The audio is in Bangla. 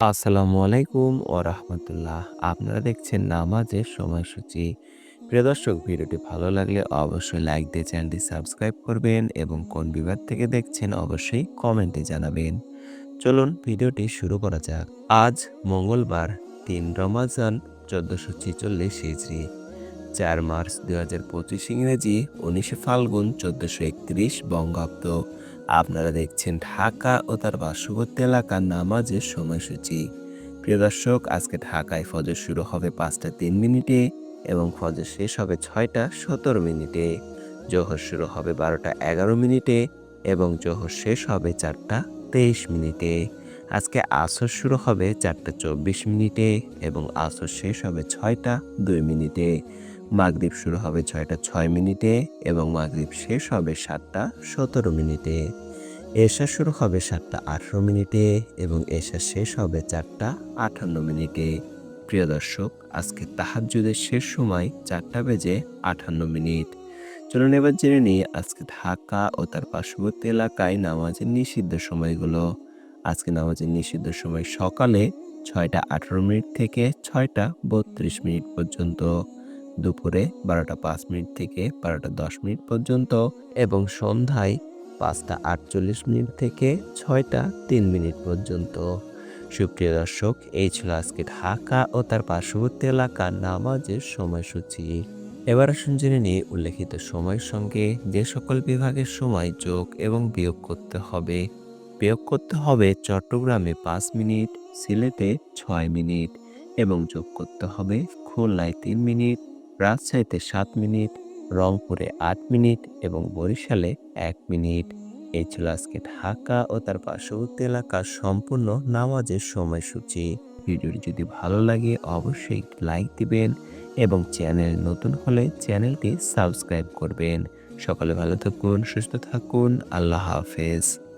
আসসালামু আলাইকুম ও রাহমাতুল্লাহ। আপনারা দেখছেন নামাজের সময়সূচি। প্রিয় দর্শক, ভিডিওটি ভালো লাগলে অবশ্যই লাইক দিয়ে চ্যানেলটি সাবস্ক্রাইব করবেন এবং কোন বিভাগ থেকে দেখছেন অবশ্যই কমেন্টে জানাবেন। চলুন ভিডিওটি শুরু করা যাক। আজ মঙ্গলবার, তিন রমাজান চোদ্দোশো ছেচল্লিশ হিজড়ি চার মার্চ দু হাজার পঁচিশ ইংরেজি, উনিশে ফাল্গুন চোদ্দোশো একত্রিশ বঙ্গাব্দ। আপনারা দেখছেন ঢাকা ও তার পার্শ্ববর্তী এলাকার নামাজের সময়সূচি। প্রিয় দর্শক, আজকে ঢাকায় ফজর শুরু হবে পাঁচটা তিন মিনিটে এবং ফজর শেষ হবে ছয়টা সতেরো মিনিটে। জোহর শুরু হবে বারোটা এগারো মিনিটে এবং জোহর শেষ হবে চারটা তেইশ মিনিটে। আজকে আসর শুরু হবে চারটা চব্বিশ মিনিটে এবং আসর শেষ হবে ছয়টা দুই মিনিটে। মাগরিব শুরু হবে ছয়টা ছয় মিনিটে এবং মাগরিব শেষ হবে সাতটা সতেরো মিনিটে। এশা শুরু হবে সাতটা আঠারো মিনিটে এবং এশা শেষ হবে চারটা আটান্ন মিনিটে। প্রিয় দর্শক, আজকে তাহাজ্জুদের শেষ সময় চারটা বেজে আটান্ন মিনিট। চলুন এবার জেনে নিই আজকে ঢাকা ও তার পার্শ্ববর্তী এলাকায় নামাজের নিষিদ্ধ সময়গুলো। আজকে নামাজের নিষিদ্ধ সময় সকালে ছয়টা আঠারো মিনিট থেকে ছয়টা বত্রিশ মিনিট পর্যন্ত। দুপুরে বারোটা পাঁচ মিনিট থেকে বারোটা দশ মিনিট পর্যন্ত এবং সন্ধ্যায় পাঁচটা আটচল্লিশ মিনিট থেকে ছয়টা তিন মিনিট পর্যন্ত। সুপ্রিয় দর্শক, এই ছিল আজকে ঢাকা ও তার পার্শ্ববর্তী এলাকার নামাজের সময়সূচি। এবার আসুন জেনে নিয়ে উল্লেখিত সময়ের সঙ্গে যে সকল বিভাগের সময় যোগ এবং বিয়োগ করতে হবে। বিয়োগ করতে হবে চট্টগ্রামে পাঁচ মিনিট, সিলেটে ছয় মিনিট এবং যোগ করতে হবে খুলনায় তিন মিনিট রাজশাহীতে সাত মিনিট, রংপুরে আট মিনিট এবং বরিশালে এক মিনিট। এই ছিল আজকে ঢাকা ও তার পার্শ্ববর্তী এলাকার সম্পূর্ণ নামাজের সময়সূচি। ভিডিওটি যদি ভালো লাগে অবশ্যই লাইক দিবেন এবং চ্যানেল নতুন হলে চ্যানেলটি সাবস্ক্রাইব করবেন। সকলে ভালো থাকুন, সুস্থ থাকুন, আল্লাহ হাফেজ।